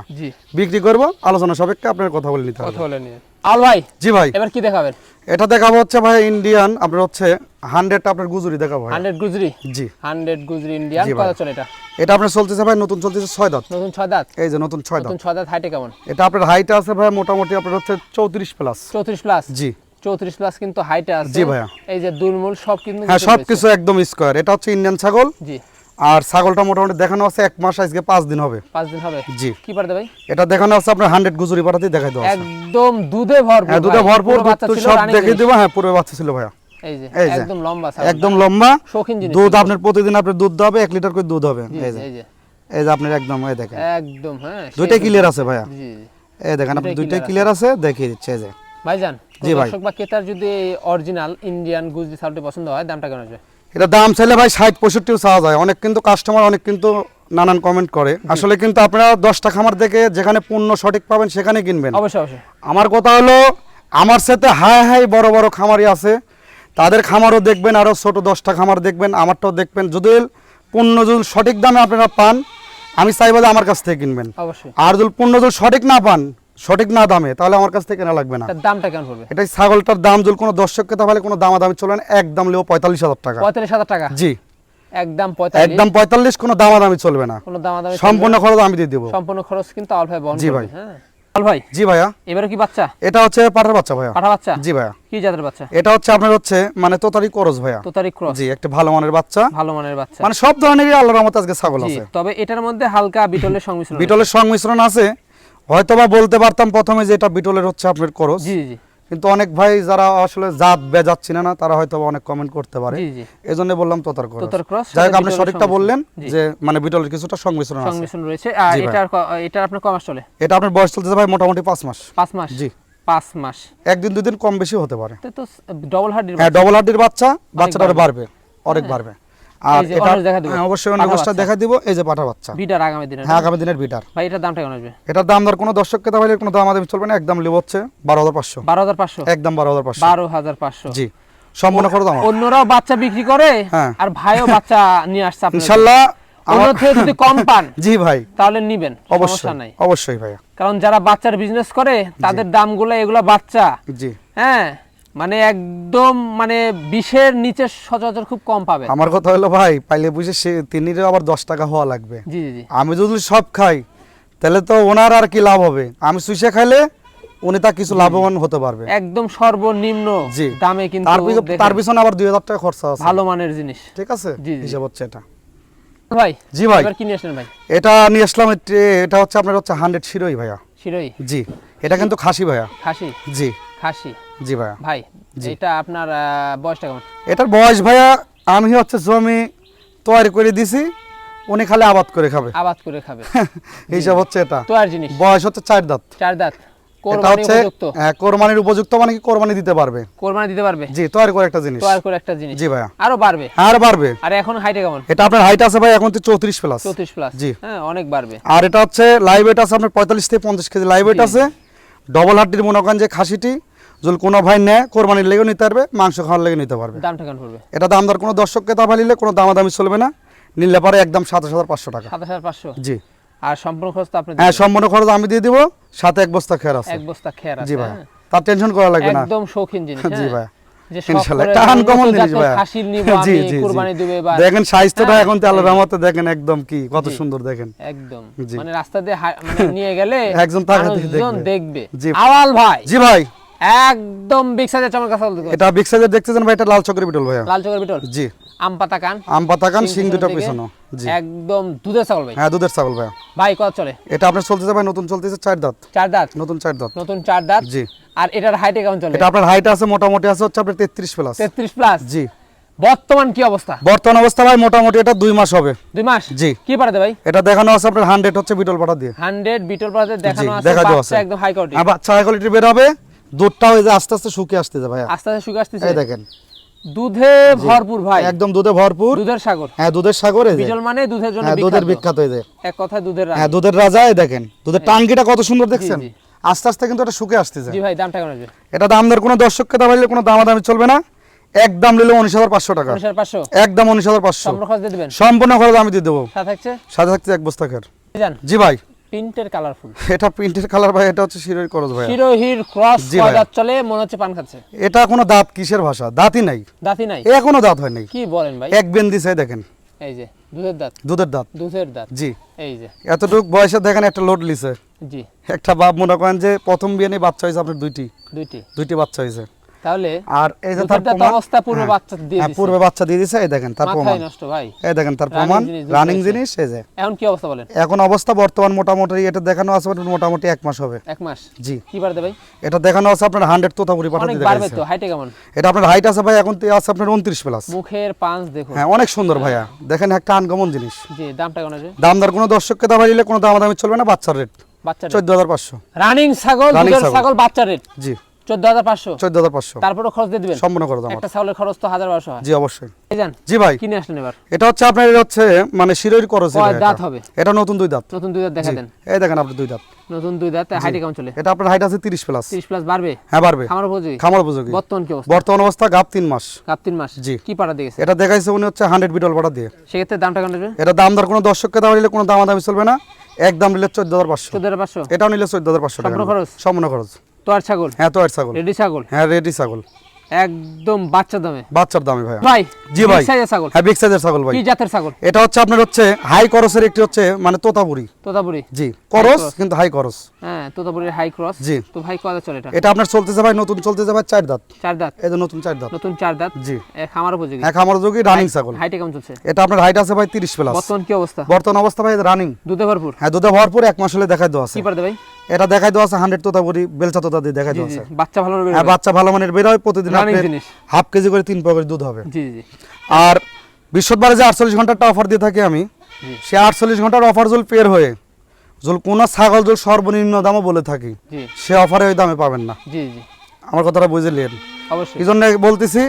বিক্রি করব আলোচনা সাপেক্ষে আপনার কথা বলে নিতে কথা হবে বলে নিয়ে। আল ভাই জি ভাই। এবার কি দেখাবেন? এটা দেখাবো হচ্ছে ভাই ইন্ডিয়ান আপনার হচ্ছে হান্ড্রেড আপনার গুজুরি দেখাবো ভাই। হান্ড্রেড গুজরি? জি। হান্ড্রেড গুজরি ইন্ডিয়ান কত চলে এটা? এটা আপনার চলতেছে ভাই নতুন চলতেছে ছয় দাঁত। নতুন ছয় দাঁত? এই যে নতুন ছয় দাঁত। নতুন ছয় দাঁত হাইটে কেমন? এটা আপনার হাইট আছে ভাই মোটামুটি আপনার হচ্ছে চৌত্রিশ প্লাস চৌত্রিশ প্লাস জি। চৌত্রিশ প্লাস কিন্তু হাইটে আছে। জি ভাইয়া। এই যে দুলমুল সব কিন্তু হ্যাঁ কিন্তু সব কিছু একদম স্কোয়ার এটা হচ্ছে ইন্ডিয়ান ছাগল। জি। আর ছাগলটা মোটামুটি দেখানো আছে এক মাস আজকে পাঁচ দিন হবে। পাঁচ দিন হবে? জি। কি পারতে ভাই? এটা দেখানো আছে আপনার হান্ড্রেড গুজুরি পাঠাতেই দেখাই আছে। একদম দুধে ভরপুর হ্যাঁ। ভরপুর দুধ ছিল, সব দেখিয়ে দেবো হ্যাঁ পুরো বাচ্চা ছিল ভাইয়া। এই যে একদম লম্বা ছাগল। একদম লম্বা। শৌখিন জিনিস। দুধ আপনার প্রতিদিন আপনার দুধ হবে এক লিটার করে দুধ হবে। এই যে। এই যে। আপনার একদম এই দেখেন। একদম হ্যাঁ দুইটাই সেই ক্লিয়ার আছে ভাইয়া। জি এই দেখেন আপনি দুইটাই দুইটাই ক্লিয়ার আছে। দেখিয়ে দিচ্ছে এই যে। ভাইজান জি ভাই। দর্শক বা ক্রেতার যদি অরিজিনাল ইন্ডিয়ান গুজরি ছাগলটি পছন্দ হয় দামটা কেমন আসবে? এটা দাম চাইলে ভাই ষাট পঁয়ষট্টিও চাওয়া যায়। অনেক কিন্তু কাস্টমার অনেক কিন্তু নানান কমেন্ট করে। আসলে কিন্তু আপনারা দশটা খামার দেখে যেখানে পণ্য সঠিক পাবেন সেখানে কিনবেন। অবশ্যই অবশ্যই। আমার কথা হলো আমার সাথে হাই হাই বড় বড় খামারি আছে। তাদের খামারও দেখবেন আরও ছোট দশটা খামার দেখবেন আমারটাও দেখবেন। যদি পণ্য যদি সঠিক দামে আপনারা পান আমি চাইব যে আমার কাছ থেকে কিনবেন। আর যদি পণ্য যদি সঠিক না পান সঠিক না দামে তাহলে আমার কাছ থেকে কেনা লাগবে না। দামটা কেমন পড়বে? এটাই ছাগলটার দাম যদি কোনো দর্শক কেতা পালে কোনো দামাদামি চলবে না একদম লেবো পঁয়তাল্লিশ হাজার টাকা। পঁয়তাল্লিশ হাজার টাকা? জি। একদম পঁয়তাল্লিশ? একদম পঁয়তাল্লিশ কোনো দামাদামি চলবে না। কোনো দামাদামি সম্পূর্ণ খরচ আমি দিয়ে দেবো। সম্পূর্ণ খরচ কিন্তু আল ভাই বহন জি ভাই। হ্যাঁ। আল ভাই জি ভাইয়া। এবারে কি বাচ্চা? এটা হচ্ছে বাচ্চা ভাইয়া। বাচ্চা? জি ভাইয়া। কি জাতের বাচ্চা? এটা হচ্ছে আপনার হচ্ছে মানে তোতারি করজ ভাইয়া। তো তারিখ ক্রস। জি একটা ভালো মানের বাচ্চা। ভালো মানের বাচ্চা। মানে সব ধরনেরই আল্লাহর রহমতে আজকে ছাগল আছে। তবে এটার মধ্যে হালকা বিটলের সংমিশ্রণ বিটলের সংমিশ্রণ আছে। হয়তোবা বলতে পারতাম প্রথমে যে এটা বিটলের হচ্ছে আপনার করজ জি জি। কিন্তু অনেক ভাই যারা আসলে জাত বেজাত চিনে না তারা হয়তো অনেক কমেন্ট করতে পারে। এই জন্য বললাম তোতার করজ তোতার ক্রস যাই হোক আপনি সঠিকটা বললেন যে মানে বিটলের কিছুটা সংমিশ্রণ আছে। সংমিশ্রণ রয়েছে। আর ক- এটার আপনার কমাস চলে? এটা আপনার বয়স চলতেছে ভাই মোটামুটি পাঁচ মাস। পাঁচ মাস? জি। পাঁচ মাস। একদিন দুদিন কম বেশি হতে পারে। তো ডবল হার্ডির হ্যাঁ ডবল হার্ডির বাচ্চা বাচ্চাটা বাড়বে। বাড়বে অনেক বাড়বে। আর এটা। হ্যাঁ, অবশ্যই দেখা দিব। এই যে পাঠা বাচ্চা। বিটার আগামী দিনে হ্যাঁ আগামী দিনের বিটার। ভাই এটার দামটা কেমন আসবে? এটার দাম দর কোনো পাইলে কোনো দাম আমাদের চলবে না একদম লিব হচ্ছে বারো হাজার পাঁচশো। বারো হাজার পাঁচশো? একদম বারো হাজার পাঁচশো। বারো হাজার পাঁচশো। জি সম্পূর্ণ খরচ আমার। অন্যরাও বাচ্চা বিক্রি করে হ্যাঁ। আর ভাইও বাচ্চা নিয়ে আসছে আপনার ইনশাল্লাহ অন্য থেকে যদি কম পান [laughs] জি ভাই। তাহলে নিবেন সমস্যা অবশ্যই নাই। অবশ্যই ভাইয়া। কারণ যারা বাচ্চার বিজনেস করে তাদের দামগুলো এগুলো বাচ্চা। জি। হ্যাঁ মানে একদম মানে বিশের নিচে সচরাচর খুব কম পাবে। আমার কথা হলো ভাই পাইলে বুঝে সে তিনিরও আবার দশ টাকা হওয়া লাগবে। জি জি জি। আমি যদি সব খাই তাহলে তো ওনার আর কি লাভ হবে? আমি সুইসে খাইলে উনি তা কিছু লাভবান হতে পারবে। একদম সর্বনিম্ন জি। দামে কিন্তু তার পিছনে দেখেন, তার পিছনে আবার দুই হাজার টাকা খরচা আছে। ভালো মানের জিনিস। ঠিক আছে? জি, জি। হিসাব হচ্ছে এটা। ভাই জি ভাই। এবার কি নিয়ে আসলেন ভাই? এটা নিয়ে আসলাম এট- এটা হচ্ছে আপনার হচ্ছে হান্ড্রেড শিরোই ভাইয়া। শিরোই? জি। এটা কিন্তু খাসি ভাইয়া। খাসি? জি। খাসি। জি ভাইয়া। ভাই এটা আপনার বয়সটা কেমন? এটার বয়স ভাইয়া আমি হচ্ছে জমি তৈরি করে দিছি উনি খালি আবাদ করে খাবে। আবাদ করে খাবে। [laughs] হিসাব হচ্ছে এটা। জিনিস। বয়স হচ্ছে চার দাঁত। চার দাঁত। এটা হ্যাঁ, কোরবানির উপযুক্ত মানে কি কোরবানি দিতে পারবে? কোরবানি দিতে পারবে? জি তৈরি করে একটা জিনিস। তো করে একটা জিনিস। জি ভাইয়া। আরও বাড়বে। আর বাড়বে। আর এখন হাইটে কেমন? এটা আপনার হাইট আছে ভাই এখন তো প্লাস চৌত্রিশ প্লাস জি। হ্যাঁ অনেক বাড়বে। আর এটা হচ্ছে লাইভ ওয়েট আছে আপনার পঁয়তাল্লিশ থেকে পঞ্চাশ কেজি। লাইভ ওয়েট আছে ডবল হাড্ডির মনে করেন যে খাসিটি যদি কোনো ভাই নেয় কোরবানির লেগে নিতে পারবে মাংস খাওয়ার লেগে নিতে পারবে। দামটা কেমন পড়বে? এটা দাম দর কোনো দর্শককে দাবা নিলে কোনো দামাদামি চলবে না। নিলে পারে একদম সাতাশ হাজার পাঁচশো টাকা। সাতাশ হাজার পাঁচশো? জি। আর সম্পূর্ণ খরচ তো আপনি হ্যাঁ সম্পূর্ণ খরচ আমি দিয়ে দিব সাথে এক বস্তা খেয়ার আছে। এক বস্তা খেয়ার আছে জি ভাই। হ্যাঁ? তার টেনশন করা লাগবে না। একদম শৌখিন জিনিস [laughs] জি হ্যাঁ? ভাই। [laughs] দেখেন হ্যাঁ, এখন আল্লাহর রহমতে দেখেন একদম কি কত সুন্দর দেখেন। একদম। মানে রাস্তা দিয়ে মানে নিয়ে গেলে [laughs] একজন। দেখবে। আওয়াল ভাই। জি ভাই। একদম বিগ সাইজের চমৎকার এটা বিগ সাইজের দেখতেছেন ভাই এটা লাল চক্রের বিটল ভাইয়া। লাল চোখের বিটল? জি। আম পাতা কান। আম পাতা কান শিং দুটো পিছনো। জি। একদম দুধের ছাগল ভাই। হ্যাঁ দুধের ছাগল ভাইয়া। ভাই কত চলে? এটা আপনার চলতেছে ভাই নতুন চলতেছে চার দাঁত। চার দাঁত? নতুন চার দাঁত। নতুন চার দাঁত? জি। আর এটার হাইটে কেমন চলে? এটা আপনার হাইট আছে মোটামুটি আছে হচ্ছে আপনার তেত্রিশ প্লাস তেত্রিশ প্লাস জি। বর্তমান কি অবস্থা? বর্তমান অবস্থা ভাই মোটামুটি এটা দুই মাস হবে। দুই মাস? জি। কি পাঠাতে ভাই? এটা দেখানো আছে আপনার হান্ড্রেড হচ্ছে বিটল পাটা দিয়ে। হান্ড্রেড বিটল পাঠাতে দেখানো আছে। একদম হাই কোয়ালিটি বাচ্চা কোয়ালিটি বের হবে। দুধটা হয়ে যায় আস্তে আস্তে শুকিয়ে আসতেছে ভাইয়া। আস্তে আস্তে শুকে আসতেছে? এই দেখেন। দুধে ভরপুর ভাই। একদম দুধে ভরপুর। দুধের সাগর। হ্যাঁ দুধের সাগর এই যে। বিটল মানে দুধের জন্য হ্যাঁ দুধের বিখ্যাত। বিখ্যাত এই যে। এক কথায় দুধের রানী। হ্যাঁ দুধের রাজা এই দেখেন। দুধের টাঙ্গিটা কত সুন্দর দেখছেন? আস্তে আস্তে কিন্তু এটা শুকে আসতেছে। জি ভাই দামটা কেমন আসবে এটা দাম দর কোনো দর্শককে দাম হলে কোনো দামাদামি চলবে না। একদম নিলে উনিশ হাজার পাঁচশো টাকা। একদম উনিশ হাজার পাঁচশো। সম্পূর্ণ খরচ আমি দিয়ে দেবো। সাথে থাকছে? এক বস্তা খের জি ভাই। প্রিন্টের কালারফুল। এটা প্রিন্টের কালার ভাই এটা হচ্ছে শিরোই করজ ভাই হিরোহির ক্রস। দাঁত চলে মনে হচ্ছে পান খাচ্ছে। এটা কোনো দাঁত কিসের ভাষা? দাঁতই নাই। দাঁতই নাই? এখনও দাঁত হয় নাই। কি বলেন ভাই? এক বেন দিছে দেখেন। এই যে দুধের দাঁত। দুধের দাঁত। দুধের দাঁত। জি। এই যে। এতটুক বয়সে দেখেন একটা লোড লিছে। জি। একটা বাপ মনে করেন যে প্রথম বিয়ে নিয়ে বাচ্চা হয়েছে আপনার দুইটি। দুইটি। দুইটি বাচ্চা হয়েছে। তাহলে আর এই যে তার প্রমাণ অবস্থা পূর্বে হ্যাঁ, বাচ্চা দিয়ে হ্যাঁ, দিছে। পূর্বে বাচ্চা দিয়ে দিছে এই দেখেন তার প্রমাণ। নষ্ট ভাই। এই দেখেন তার প্রমাণ রানিং জিনিস এই যে। এখন কি অবস্থা বলেন? এখন অবস্থা বর্তমান মোটামুটি এটা দেখানো আছে আপনার মোটামুটি এক মাস হবে। এক মাস? জি। কি ভাই? এটা দেখানো আছে আপনার হান্ড্রেড তোতাপুরি অনেক পাঠাতে বাড়বে তো হাইটে কেমন? এটা আপনার হাইট আছে ভাই এখন তো আছে আপনার উনত্রিশ প্লাস মুখের পাঁচ দেখুন। হ্যাঁ অনেক সুন্দর ভাইয়া। দেখেন একটা আনকমন জিনিস। জি দামটা কেমন আছে? দামদার কোনো দর্শককে দাবা দিলে কোনো দামাদামি চলবে না বাচ্চার রেট বাচ্চা চোদ্দ হাজার পাঁচশো। রানিং ছাগল ছাগল। ছাগল বাচ্চা রেট জি। চোদ্দ হাজার পাঁচশো। চোদ্দ হাজার পাঁচশো। তারপরে খরচ দিয়ে দিবেন? সম্পূর্ণ করে দাম একটা ছাগলের খরচ তো হাজার বারোশো জি অবশ্যই। জি ভাই। কিনে আসলেন এবার। এটা হচ্ছে আপনার এটা হচ্ছে মানে শিরোর করস দাঁত হবে? এটা নতুন দুই দাঁত। নতুন দুই দাঁত দেখা দেন। এই দেখেন আপনি দুই দাঁত। নতুন দুই দাঁত হাইটে কেমন চলে? এটা আপনার হাইট আছে তিরিশ প্লাস তিরিশ প্লাস বাড়বে? হ্যাঁ পারবে খামার উপযোগী? খামার উপযোগী। বর্তমান কি অবস্থা? বর্তমান অবস্থা গাপ তিন মাস। কাপ তিন মাস। জি। কি পাড়া দিয়েছে? এটা দেখাইছে উনি হচ্ছে হান্ড্রেড বিটল পাটা দিয়ে। সেক্ষেত্রে দামটা কেমন আসবে? এটা দাম দর কোনো দর্শককে দেওয়া নিলে কোনো দামাদামি চলবে না। একদম নিলে চোদ্দ হাজার পাঁচশো। চোদ্দ হাজার পাঁচশো? এটাও নিলে চোদ্দ হাজার টাকা সম্পূর্ণ খরচ? সম্পূর্ণ খরচ। তো আর ছাগল? হ্যাঁ তো আর ছাগল। রেডি ছাগল? হ্যাঁ রেডি ছাগল। একদম বাচ্চা দামে। বাচ্চার দামে ভাই ভাই জি ভাই। এর ছাগল। হ্যাঁ বিগ সাইজের ছাগল ভাই। কি জাতের ছাগল? এটা হচ্ছে আপনার হচ্ছে হাই করসের একটি হচ্ছে মানে তোতাপুরি। তোতাপুরি। জি করস কিন্তু হাই করস হ্যাঁ তোতাপুরির হাই ক্রস জি। তো ভাই কত চলে এটা? এটা আপনার চলতেছে ভাই নতুন চলতেছে ভাই চার দাঁত। চার দাঁত। এই যে নতুন চার দাঁত। নতুন চার দাঁত। জি। খামার উপযোগী। এক আমার যোগী রানিং ছাগল। হাইটে কেমন চলছে? এটা আপনার হাইট আছে ভাই তিরিশ প্লাস বর্তমান কি অবস্থা? বর্তমান অবস্থা ভাই রানিং দুধে ভরপুর? হ্যাঁ দুধে ভরপুর এক মাস হলে দেখাই দেওয়া আছে। কি পারবে ভাই? এটা দেখাই দেওয়া আছে হান্ড্রেড তোতাপুরি বেলচা তোতা দিয়ে দেখাই দেওয়া আছে। বাচ্চা ভালো হ্যাঁ বাচ্চা ভালো মানের বের হয় প্রতিদিন হাফ কেজি করে তিন পকেট দুধ হবে। জি জি। আর বৃহস্পতিবারে যে আটচল্লিশ ঘন্টারটা অফার দিয়ে থাকি আমি সে আটচল্লিশ ঘণ্টার অফার জল পের হয়ে জল কোনো ছাগল জল সর্বনিম্ন দামও বলে থাকি জি। সে অফারে ওই দামে পাবেন না। জি জি। আমার কথাটা বুঝলেন অবশ্যই। এই জন্য বলতেছি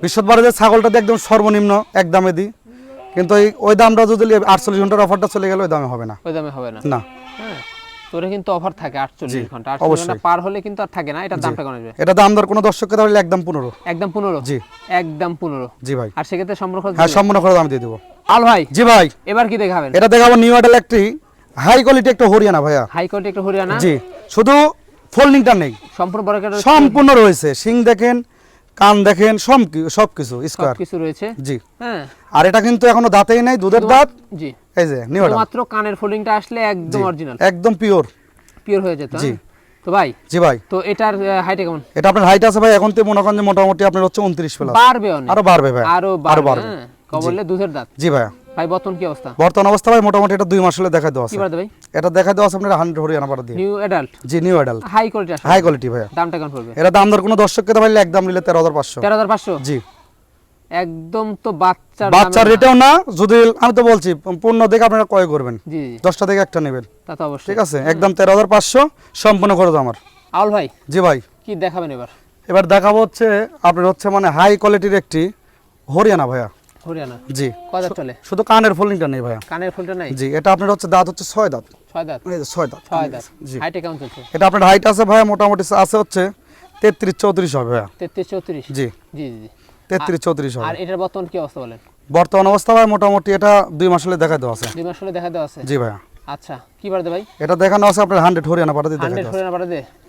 বৃহস্পতিবারে যে ছাগলটা একদম সর্বনিম্ন এক দামে দিই কিন্তু এই ওই দামটা যদি আটচল্লিশ ঘণ্টার অফারটা চলে গেলে ওই দামে হবে না। ওই দামে হবে না। না। হ্যাঁ। তোরে কিন্তু অফার থাকে আটচল্লিশ জি, ঘণ্টা। আটচল্লিশ অবশ্যই। ঘণ্টা পার হলে কিন্তু আর থাকে না এটার দামটা এটা দাম দর কোনো দর্শককে তাহলে একদম পনেরো। একদম পনেরো? জি। একদম পনেরো। জি ভাই। আর সেক্ষেত্রে সম্পর্ক হ্যাঁ সম্পূর্ণ করে দাম দিয়ে দেবো। আল ভাই জি ভাই। এবার কি দেখাবেন? এটা দেখাবো নিউ আইডাল একটি হাই কোয়ালিটি একটা হরিয়ানা ভাইয়া। হাই কোয়ালিটি একটা হরিয়ানা? জি। শুধু ফোল্ডিংটা নেই। সম্পূর্ণ সম্পূর্ণ রয়েছে। সিং দেখেন কান দেখেন সব সব কিছু স্কোয়ার। কিছু রয়েছে। জি। হ্যাঁ। আর এটা কিন্তু এখনও দাঁতেই নাই দুধের দাঁত। জি। এই যে নিউ মাত্র কানের ফোল্ডিংটা আসলে একদম অরিজিনাল একদম পিওর পিওর হয়ে যেত জি। হ্যাঁ? তো ভাই জি ভাই। তো এটার হাইটে কেমন? এটা আপনার হাইট আছে ভাই এখন তো মনে করেন যে মোটামুটি আপনার হচ্ছে উনত্রিশ প্লাস বাড়বে অনেক। আরও বাড়বে ভাই আরও আরও বাড়বে হ্যাঁ? কবলে দুধের দাঁত। জি ভাইয়া। ভাই বর্তমান কি অবস্থা? বর্তমান অবস্থা ভাই মোটামুটি এটা দুই মাস হলে দেখা দেওয়া কি আছে ভাই? এটা দেখা দেওয়া আছে আপনার হান্ড্রেড হরিয়ানা পাড়া দিয়ে। নিউ অ্যাডাল্ট জি new adult high quality high quality ভাইয়া। দামটা কেমন পড়বে? এটা দাম দর কোনো দর্শককে পারলে একদম নিলে তেরো হাজার পাঁচশো। তেরো হাজার পাঁচশো? জি। একদম তো বাচ্চার বাচ্চার রেটেও না যদি আমি তো বলছি পূর্ণ দেখে আপনারা ক্রয় করবেন। দশটা থেকে একটা নেবেন। তা তো অবশ্যই। ঠিক আছে? একদম তেরো হাজার পাঁচশো সম্পূর্ণ খরচ আমার। আউল ভাই? জি ভাই। কি দেখাবেন এবার? এবার দেখাবো হচ্ছে আপনার হচ্ছে মানে হাই কোয়ালিটির একটি হরিয়ানা ভাইয়া। হরিয়ানা? জি। কত চলে? শুধু কানের ফোল্ডিংটা নেই ভাইয়া। কানের ফুলটা নাই? জি এটা আপনার হচ্ছে দাঁত হচ্ছে ছয় দাঁত। ছয় দাঁত? ছয় দাঁত। ছয় দাঁত। জি। হাইটে কেমন চলছে? এটা আপনার হাইট আছে ভাইয়া মোটামুটি আছে হচ্ছে তেত্রিশ চৌত্রিশ হবে ভাইয়া। তেত্রিশ চৌত্রিশ? জি জি জি। তেত্রিশ চৌত্রিশ আর এটার বর্তমান কি অবস্থা বলেন? বর্তমান অবস্থা ভাই মোটামুটি এটা দুই মাস হলে দেখা দেওয়া আছে। দুই মাস হলে দেখা দেওয়া আছে? জি ভাইয়া। আচ্ছা কি বাড়বে ভাই? এটা দেখানো আছে আপনার হান্ড্রেড হরিয়ানা পাঠাতে দেখা হান্ড্রেড দেওয়া হরিয়ানা পাঠা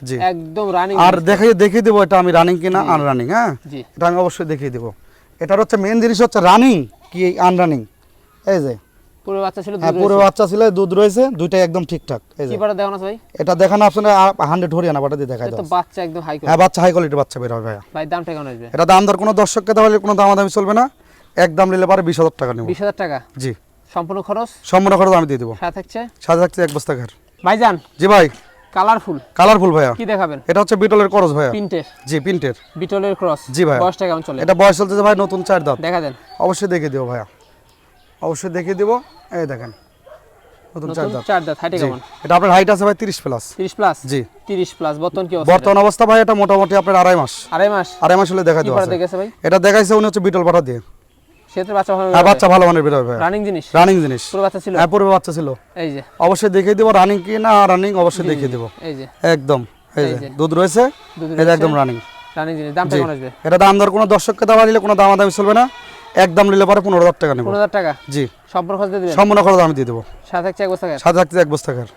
জি। একদম রানিং আর দেখাই দেখিয়ে দেবো এটা আমি রানিং কিনা আনরানিং হ্যাঁ? জি। এটা আমি অবশ্যই দেখিয়ে দেবো। এটার হচ্ছে মেন জিনিস হচ্ছে রানিং কি আনরানিং এই যে পুরো বাচ্চা ছিল হ্যাঁ দুধ পুরো রয়েছে। বাচ্চা ছিল দুধ রয়েছে দুইটাই একদম ঠিকঠাক এই যে। দেখানো ভাই? এটা দেখানো আপনার হান্ড্রেড হরিয়ানা পাঠাতে দেখা এটা তো বাচ্চা একদম হাই হ্যাঁ বাচ্চা হাই কোয়ালিটির বাচ্চা বের হবে ভাইয়া। ভাই দামটা কেমন আসবে? এটা দাম দর কোনো দর্শককে তাহলে কোনো দামাদামি চলবে না। এক দাম নিলে পারে বিশ হাজার টাকা নেব। বিশ হাজার টাকা? জি। সম্পূর্ণ খরচ? সম্পূর্ণ খরচ আমি দিয়ে দেবো। সাথে থাকছে? সাথে থাকছে এক বস্তা ঘর ভাইজান? জি ভাই। কালারফুল কালারফুল ভাইয়া। কি দেখাবেন? এটা হচ্ছে বিটলের করস ভাইয়া। প্রিন্টের জি প্রিন্টের বিটলের ক্রস। জি ভাই। বয়সটা কেমন চলে? এটা বয়স চলতেছে ভাই নতুন চার দাঁত। দেখা দেন অবশ্যই দেখিয়ে দেবো ভাইয়া। অবশ্যই দেখিয়ে দেবো। এই দেখেন নতুন চার নতুন দাঁত চার দাঁত হাইটে জি। কেমন? এটা আপনার হাইট আছে ভাই তিরিশ প্লাস তিরিশ প্লাস জি। তিরিশ প্লাস বর্তমান কি বর্তমান অবস্থা ভাই এটা মোটামুটি আপনার আড়াই মাস। আড়াই মাস? আড়াই মাস হলে দেখা কি দেওয়া পাঠা আছে দেখেছে ভাই? এটা দেখাইছে উনি হচ্ছে বিটল পাঠা দিয়ে। সেক্ষেত্রে বাচ্চা ভালো হ্যাঁ বাচ্চা ভালো মানের বেরোবে ভাই। রানিং জিনিস? রানিং জিনিস। পুরো বাচ্চা ছিল? হ্যাঁ পূর্বে বাচ্চা ছিল। এই যে। অবশ্যই দেখিয়ে দেবো রানিং কি না রানিং অবশ্যই দেখিয়ে দেবো। এই যে। একদম এই যে। দুধ রয়েছে? দুধ একদম রানিং রানিং জিনিস। দামটা কেমন আসবে? এটা দাম দর কোনো দর্শককে দেওয়া নিলে কোনো দামাদামি চলবে না। একদম নিলে পরে পনেরো হাজার টাকা নেব। পনেরো হাজার টাকা? জি। সম্পূর্ণ খরচ দিয়ে সম্পূর্ণ খরচ আমি দিয়ে দেবো। সাথে থাকছে এক বস্তা সাথে থাকতে এক বস্তা খার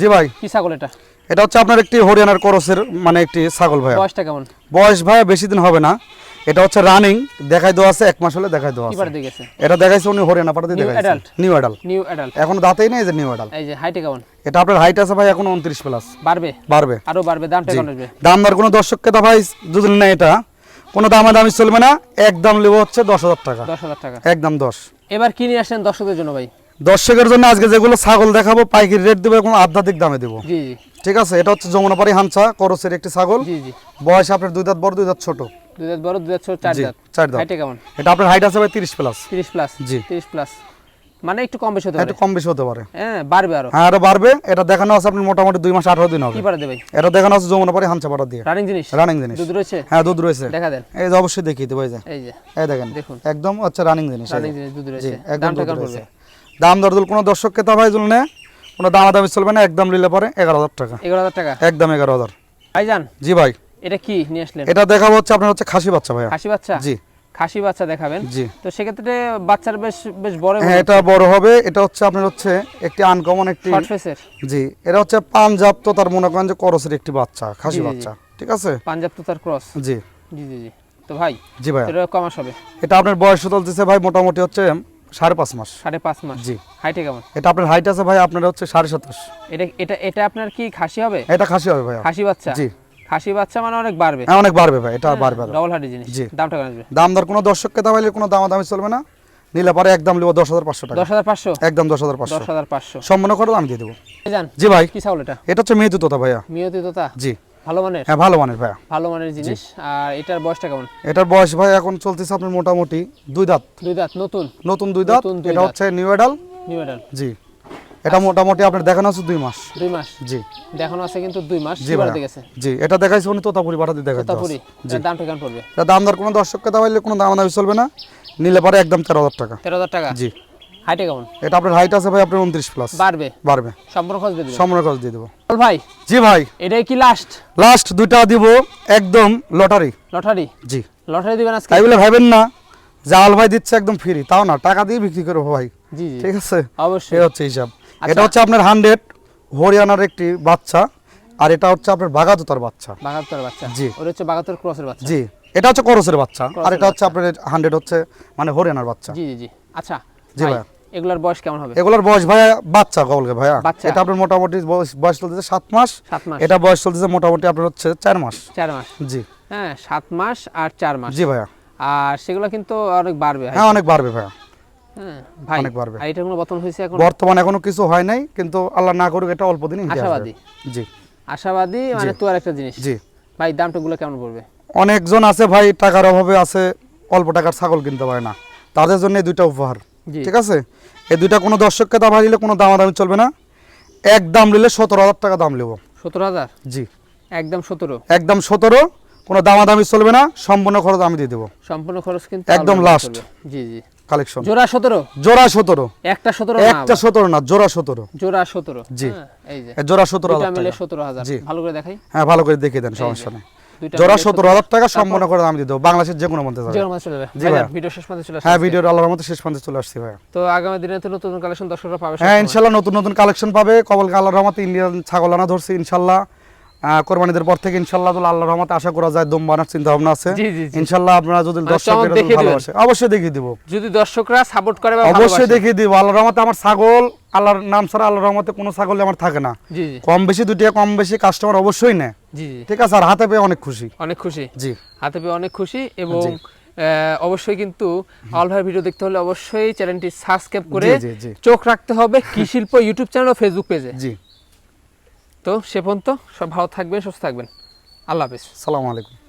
জি ভাই। কি ছাগল এটা? এটা হচ্ছে আপনার একটি হরিয়ানার করসের মানে একটি ছাগল ভাইয়া। বয়সটা কেমন? বয়স ভাইয়া বেশি দিন হবে না। এটা হচ্ছে রানিং দেখাই দেওয়া আছে এক মাস হলে দেখাই দেওয়া আছে। এটা দেখাইছে উনি হরিয়ানা New দেখাইছে। নিউ অ্যাডাল নিউ অ্যাডাল্ট এখন দাঁতেই নেই যে নিউ অ্যাডাল এই যে হাইটে কেমন? এটা আপনার হাইট আছে ভাই এখন উনত্রিশ প্লাস বাড়বে? বাড়বে। আরও বাড়বে দামটা কেমন আসবে? দাম দর কোনো দর্শককে দা ভাই যদি নেয় এটা। কোনো দামে দামি চলবে না একদম নেব হচ্ছে দশ হাজার টাকা। দশ হাজার টাকা। একদম দশ। এবার কিনে আসেন দর্শকের জন্য ভাই। দর্শকের জন্য আজকে যেগুলো ছাগল দেখাবো পাইকারি রেট দেবো এবং আধ্যাত্মিক দামে দেবো। ঠিক আছে? এটা হচ্ছে যমুনাপাড়ি হানসা করসের একটি ছাগল। বয়স আপনার দুই দাঁত বড় দুই দাঁত ছোট। দুই দাঁত বড় দুই দাঁত ছোট চার দাঁত। চার দাঁত। এটা আপনার হাইট আছে ভাই তিরিশ প্লাস তিরিশ প্লাস জি। তিরিশ প্লাস মানে একটু কম বেশি হতে পারে। একটু কম বেশি হতে পারে। হ্যাঁ বাড়বে আরও। হ্যাঁ এটা বাড়বে। এটা দেখানো আছে আপনি মোটামুটি দুই মাস আঠারো দিন হবে। কি পারে এটা দেখানো আছে যমুনা পাড়ি হামচা পাড়া দিয়ে। রানিং জিনিস? রানিং জিনিস। দুধ রয়েছে? হ্যাঁ দুধ রয়েছে। দেখা দেন। এই যে অবশ্যই দেখিয়ে দেবো এই যে। এই যে। এই দেখেন দেখুন। একদম হচ্ছে রানিং জিনিস রানিং জিনিস দুধ রয়েছে। একদম দুধ রয়েছে। দাম দর দুল কোনো দর্শক ক্রেতা ভাই জন্য কোনো দামাদামি চলবে না একদম নিলে পরে এগারো হাজার টাকা। এগারো হাজার টাকা? একদম এগারো হাজার। ভাইজান? জি ভাই। এটা কি নিয়ে আসলেন? এটা দেখাবো হচ্ছে আপনার হচ্ছে খাসি বাচ্চা ভাইয়া। খাসি বাচ্চা? জি। খাসি বাচ্চা দেখাবেন। জি। তো সেক্ষেত্রে বাচ্চার বেশ বেশ বড় হ্যাঁ এটা বড় হবে। এটা হচ্ছে আপনার হচ্ছে একটি আনকমন একটি শর্ট জি এটা হচ্ছে পাঞ্জাব তো তার মনে করেন যে করসের একটি বাচ্চা খাসি। বাচ্চা ঠিক আছে? পাঞ্জাব তো তার ক্রস জি। জি জি জি। তো ভাই জি ভাইয়া। এটা কমাস হবে। এটা আপনার বয়স চলতেছে ভাই মোটামুটি হচ্ছে সাড়ে পাঁচ মাস। সাড়ে পাঁচ মাস। জি। হাইটে কেমন? এটা আপনার হাইট আছে ভাই আপনার হচ্ছে সাড়ে সাতাশ। এটা এটা এটা আপনার কি খাসি হবে? এটা খাসি হবে ভাই খাসি বাচ্চা? জি। খাসি বাচ্চা মানে অনেক বাড়বে। হ্যাঁ অনেক বাড়বে ভাই এটা বাড়বে। ডবল হার্ডি জিনিস। জি। দামটা আসবে? দাম দর কোনো দর্শক ক্রেতা পাইলে কোনো দামাদামি চলবে না। নিলে পরে একদম লিব দশ হাজার পাঁচশো টাকা। দশ হাজার পাঁচশো? একদম দশ হাজার পাঁচশো। দশ হাজার পাঁচশো। সম্মান করে আমি দিয়ে দেবো। জি ভাই। কি ছাগল এটা? এটা হচ্ছে মেহেতু তোতা ভাইয়া। মিয়তি তোতা? জি। ভালো মানের? হ্যাঁ ভালো মানের ভাইয়া। ভালো মানের জিনিস। আর এটার বয়সটা কেমন? এটার বয়স ভাই এখন চলতেছে আপনার মোটামুটি দুই দাঁত। দুই দাঁত নতুন? নতুন দুই দাঁত। এটা হচ্ছে নিউ এডাল নিউ এডাল জি। এটা মোটামুটি আপনার দেখানো আছে দুই মাস। দুই মাস? জি। দেখানো আছে কিন্তু দুই মাস জি বাড়তে গেছে জি এটা দেখাইছে উনি তোতাপুরি পাঠাতে দেখাইছে। তারপরে এর দামটা কেমন পড়বে। এটা দাম দর কোনো দর্শককে দেওয়াইলে কোনো দাম দামি চলবে না। নিলে পরে একদম তেরো হাজার টাকা। তেরো হাজার টাকা? জি। হাইটে কেমন? এটা আপনার হাইট আছে ভাই আপনার উনত্রিশ প্লাস বাড়বে? বাড়বে। সম্পূর্ণ খরচ দিয়ে দেবেন সম্রাট খরচ দিয়ে দেবো। ভাই। জি ভাই। এটাই কি লাস্ট লাস্ট দুইটা দিব একদম লটারি। লটারি? জি। লটারি দিবেন আজকে? তাই বলে ভাবেন না জাল ভাই দিচ্ছে একদম ফ্রি তাও না টাকা দিয়ে বিক্রি করব ভাই। জি ঠিক আছে? অবশ্যই। এই হচ্ছে হিসাব। এটা হচ্ছে আপনার হান্ড্রেড হরিয়ানার একটি বাচ্চা আর এটা হচ্ছে আপনার বাগাতুতার বাচ্চা। বাগাত্তর বাচ্চা। জি। ওটা হচ্ছে বাগাত্তর ক্রসের বাচ্চা। জি। এটা হচ্ছে করসের বাচ্চা আর এটা হচ্ছে আপনার হান্ড্রেড হচ্ছে মানে হরিয়ানার বাচ্চা। জি জি জি। আচ্ছা জি ভাই ভাইয়া। এগুলার বয়স কেমন হবে? এগুলোর বয়স ভাইয়া বাচ্চা কবলকে ভাইয়া। এটা আপনার মোটামুটি বয়স বয়স চলতেছে সাত মাস। এটা বয়স চলতেছে মোটামুটি আপনার হচ্ছে চার মাস। চার মাস। জি। হ্যাঁ সাত মাস আর চার মাস। জি ভাইয়া। আর সেগুলো কিন্তু অনেক বাড়বে হ্যাঁ অনেক বাড়বে ভাইয়া। হ্যাঁ ভাই অনেক বাড়বে। এটা কোনো বর্তমান হয়েছে এখন? বর্তমানে এখনও কিছু হয় নাই কিন্তু আল্লাহ না করুক এটা অল্প দিনই আশাবাদী। জি। আশাবাদী মানে তো আর একটা জিনিস। জি। ভাই দামটা গুলো কেমন পড়বে? অনেকজন আছে ভাই টাকার অভাবে আছে অল্প টাকার ছাগল কিনতে পারে না। তাদের জন্য এই দুইটা উপহার ঠিক আছে? এই দুইটা কোনো দর্শককে দাম নিলে কোনো দামাদামি চলবে না। এক দাম নিলে সতেরো হাজার টাকা দাম নেব। সতেরো হাজার? জি। একদম সতেরো? একদম সতেরো কোনো দামাদামি চলবে না সম্পূর্ণ খরচ আমি দিয়ে দেবো। সম্পূর্ণ খরচ কিন্তু একদম। করবে। জি জি। কালেকশন। জোড়া সতেরো? জোড়া সতেরো। একটা সতেরো না একটা আবার। সতেরো না জোড়া সতেরো। জোড়া সতেরো। জি। হ্যাঁ, এই যে। জোড়া সতেরো দুইটা মিলে টাকা। সতেরো হাজার। জি। ভালো করে দেখাই? হ্যাঁ ভালো করে দেখিয়ে দেন সমস্যা নেই। জোড়া মিলে সতেরো হাজার টাকা সম্পূর্ণ করে আমি দিয়ে দেবো। বাংলাদেশের যে কোনো মধ্যে যাবে। যেমন চলে যাবে জি ভাইজান, ভিডিও শেষ পর্যন্ত চলে আসছে হ্যাঁ ভিডিওর আল্লাহর মতো শেষ পর্যন্ত চলে আসছি ভাইয়া। তো আগামী দিনে তো নতুন কালেকশন দর্শকরা পাবে হ্যাঁ। ইনশাল্লাহ নতুন নতুন কালেকশন পাবে। কবল আল্লাহর রহমতে ইন্ডিয়ান ছাগল আনা ধরছে ইনশাল্লাহ। আহ, কোরবানিদের পর থেকে ইনশাল্লাহ তো আল্লাহর রহমতে আশা করা যায় দম বানার চিন্তা ভাবনা আছে। ইনশাল্লাহ আপনারা যদি মানে দর্শকেরা। ভালোবাসে অবশ্যই দেখিয়ে দিব। যদি দর্শকরা সাপোর্ট করে অবশ্যই দেখিয়ে দিব। আল্লাহর রহমতে আমার ছাগল আল্লাহর নাম ছাড়া আল্লাহর রহমতে কোনো ছাগল আমার থাকে না। কম বেশি দুটিয়া কম বেশি কাস্টমার অবশ্যই নেয়। ঠিক আছে আর হাতে পেয়ে অনেক খুশি। অনেক খুশি। জি। হাতে পেয়ে অনেক খুশি এবং অবশ্যই কিন্তু অল ভাই ভিডিও দেখতে হলে অবশ্যই চ্যানেলটি সাবস্ক্রাইব করে। চোখ রাখতে হবে কি শিল্প ইউটিউব চ্যানেল ও ফেসবুক পেজে জি। তো সে পর্যন্ত সব ভালো থাকবেন সুস্থ থাকবেন। আল্লাহ হাফিজ। সালামু আলাইকুম।